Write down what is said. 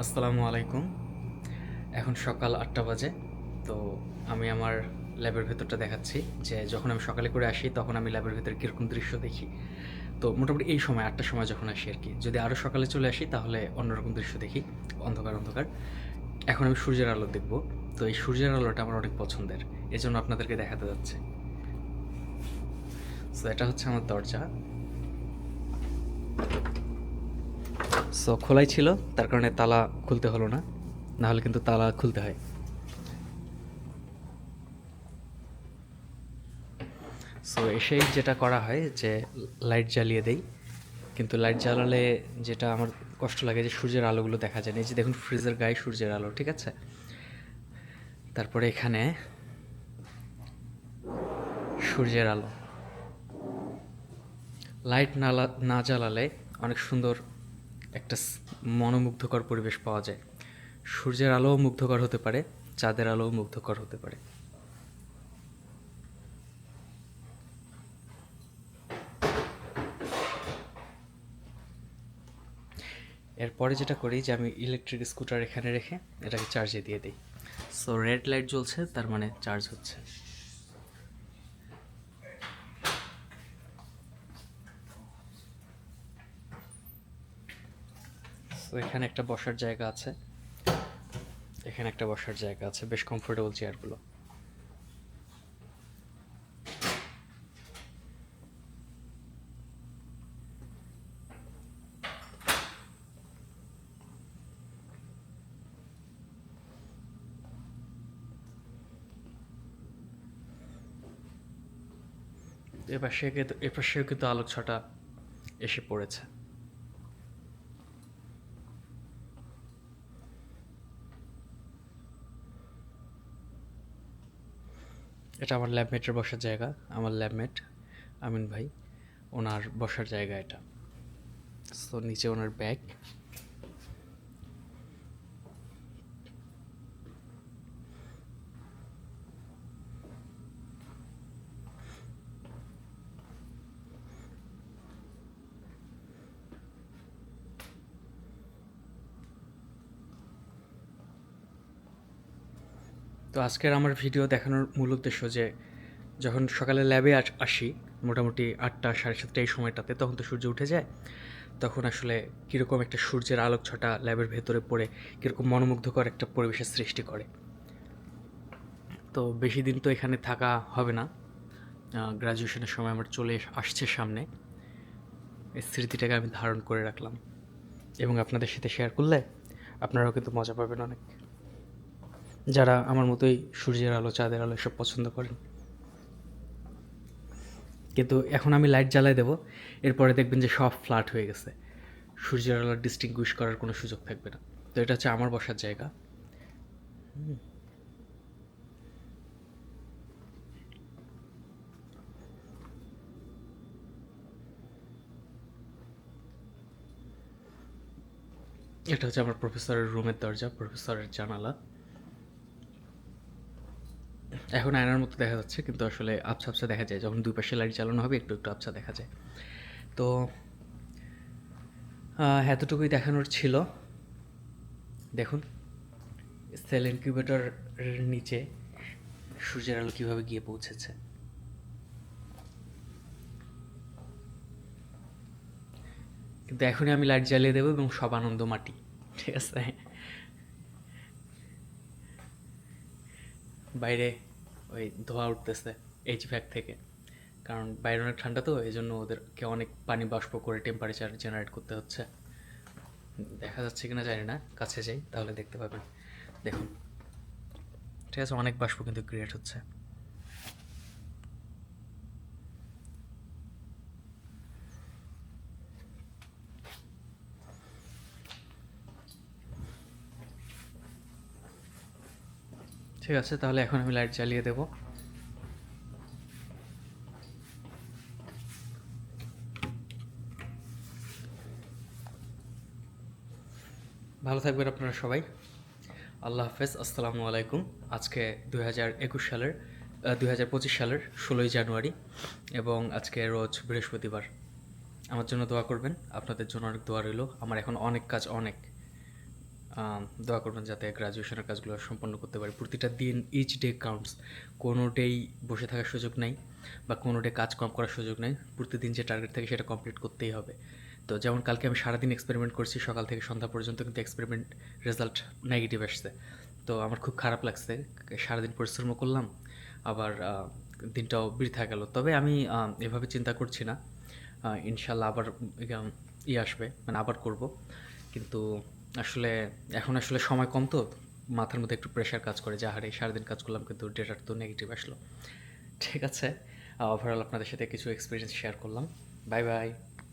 আসসালামু আলাইকুম। এখন সকাল আটটা বাজে, তো আমি আমার ল্যাবের ভেতরটা দেখাচ্ছি যে যখন আমি সকালে করে আসি তখন আমি ল্যাবের ভেতরে কীরকম দৃশ্য দেখি। তো মোটামুটি এই সময়, আটটার সময় যখন আসি আর কি। যদি আরও সকালে চলে আসি তাহলে অন্যরকম দৃশ্য দেখি, অন্ধকার অন্ধকার। এখন আমি সূর্যের আলো দেখব, তো এই সূর্যের আলোটা আমার অনেক পছন্দের, এজন্য আপনাদেরকে দেখাতে যাচ্ছে। সো এটা হচ্ছে আমার দরজা। সো খোলাই ছিল, তার কারণে তালা খুলতে হলো না। না হলে কিন্তু তালা খুলতে হয়। সো এসেই যেটা করা হয় যে লাইট জ্বালিয়ে দেই। কিন্তু লাইট জ্বালালে যেটা আমার কষ্ট লাগে যে, সূর্যের আলোগুলো দেখা যায় না। এই যে দেখুন ফ্রিজের গায়ে সূর্যের আলো, ঠিক আছে? তারপরে এখানে সূর্যের আলো। লাইট না না জ্বালালে অনেক সুন্দর একটা মনোমুগ্ধকর পরিবেশ পাওয়া যায়। সূর্যের আলোও মুগ্ধকর হতে পারে, চাঁদের আলোও মুগ্ধকর হতে পারে। এরপরে যেটা করি যে আমি ইলেকট্রিক স্কুটার এখানে রেখে এটাকে চার্জে দিয়ে দিই। সো রেড লাইট জ্বলছে, তার মানে চার্জ হচ্ছে। এখানে একটা বসার জায়গা আছে। এখানে একটা বসার জায়গা আছে, বেশ কমফোর্টেবল চেয়ারগুলো এপাশে কিন্তু, এপাশেও কিন্তু আলোক ছটা এসে পড়েছে। এটা আমার ল্যাবমেটের বসার জায়গা। আমার ল্যাবমেট আমিন ভাই, ওনার বসার জায়গা এটা। সো নিচে ওনার ব্যাগ তো আজকের আমার ভিডিও দেখানোর মূল উদ্দেশ্য যে, যখন সকালে ল্যাবে আসি মোটামুটি আটটা সাড়ে সাতটা এই সময়টাতে, তখন তো সূর্য উঠে যায়। তখন আসলে কীরকম একটা সূর্যের আলোক ছটা ল্যাবের ভেতরে পড়ে, কীরকম মনোমুগ্ধকর একটা পরিবেশের সৃষ্টি করে। তো বেশি দিন তো এখানে থাকা হবে না। গ্রাজুয়েশনের সময় আমার চলে আসছে সামনে। এই স্মৃতিটাকে আমি ধারণ করে রাখলাম। এবং আপনাদের সাথে শেয়ার করলে আপনারাও কিন্তু মজা পাবেন অনেক। যারা আমার মতোই সূর্যের আলো, চাঁদের আলো এসব পছন্দ করেন। কিন্তু এখন আমি লাইট জ্বালাই দেবো, এরপরে দেখবেন যে সব ফ্ল্যাট হয়ে গেছে। সূর্যের আলো ডিস্টিংগুইশ করার কোনো সুযোগ থাকবে না। তো এটা হচ্ছে আমার বসার জায়গা। এটা হচ্ছে আমার প্রফেসরের রুমের দরজা প্রফেসরের জানালা। এখন আয়নার মতো দেখা যাচ্ছে, কিন্তু আসলে আবছা আবছা দেখা যায়। যখন দুই পাশে লাইট চালানো হবে, একটু একটু আবছা দেখা যায়। তো এতটুকুই দেখানোর ছিল। দেখুন সেল ইনকিউবেটরের নিচে সূর্যের আলো কীভাবে গিয়ে পৌঁছেছে। কিন্তু এখনই আমি লাইট জ্বালিয়ে দেবো এবং সব আনন্দ মাটি, ঠিক আছে? বাইরে ওই ধোয়া উঠতেছে এইচ ভ্যাক থেকে। কারণ বাইরে অনেক ঠান্ডা তো এই জন্য ওদেরকে অনেক পানি বাষ্প করে টেম্পারেচার জেনারেট করতে হচ্ছে। দেখা যাচ্ছে কিনা জানি না, কাছে যাই, তাহলে দেখতে পাবেন। দেখুন, ঠিক আছে, অনেক বাষ্প কিন্তু ক্রিয়েট হচ্ছে। ঠিক আছে, তাহলে এখন আমি লাইট জ্বালিয়ে দেবো। ভালো থাকবেন আপনারা সবাই। আল্লাহ হাফেজ, আসসালামু আলাইকুম। আজকে দুই হাজার একুশ সালের দুই হাজার পঁচিশ সালের ষোলোই জানুয়ারি এবং আজকে রোজ বৃহস্পতিবার। আমার জন্য দোয়া করবেন, আপনাদের জন্য অনেক দোয়া রইল। আমার এখন অনেক কাজ, অনেক। দোয়া করবেন যাতে গ্রাজুয়েশনের কাজগুলো সম্পন্ন করতে পারি। প্রতিটা দিন ইচ ডে কাউন্টস কোনো ডেই বসে থাকার সুযোগ নেই বা কোনো ডে কাজ কম করার সুযোগ নেই। প্রতিদিন যে টার্গেট থাকে সেটা কমপ্লিট করতেই হবে। তো যেমন কালকে আমি সারাদিন এক্সপেরিমেন্ট করছি সকাল থেকে সন্ধ্যা পর্যন্ত কিন্তু এক্সপেরিমেন্ট রেজাল্ট নেগেটিভ আসছে। তো আমার খুব খারাপ লাগছে। সারাদিন পরিশ্রম করলাম আবার দিনটাও বৃথা গেল। তবে আমি এভাবে চিন্তা করছি না। ইনশাল্লাহ আবার উম, ই আসবে মানে আবার করব। কিন্তু আসলে, এখন আসলে সময় কম তো, মাথার মধ্যে একটু প্রেশার কাজ করে। যা হারে সারাদিন কাজ করলাম কিন্তু ডেটার তো নেগেটিভ আসলো। ঠিক আছে ওভারঅল আপনাদের সাথে কিছু এক্সপিরিয়েন্স শেয়ার করলাম। Bye bye